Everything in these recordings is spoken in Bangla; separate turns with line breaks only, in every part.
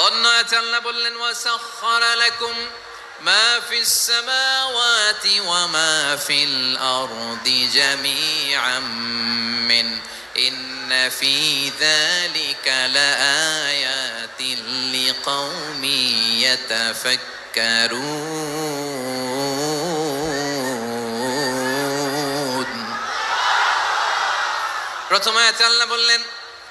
قلنا تلب وسخر لكم ما في السماوات وما في الأرض جميعا من إن في ذلك لآيات لقوم يتفكرون. প্রথমে আচার্য বললেন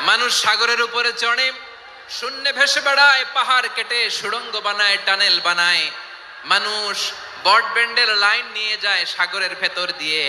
মানুষ সাগরের উপরে চড়ে, শূন্যে ভেসে বেড়ায়, পাহাড় কেটে, সুড়ঙ্গ বানায়, টানেল বানায়। মানুষ ব্রডব্যান্ডের লাইন নিয়ে যায় সাগরের ভেতর দিয়ে।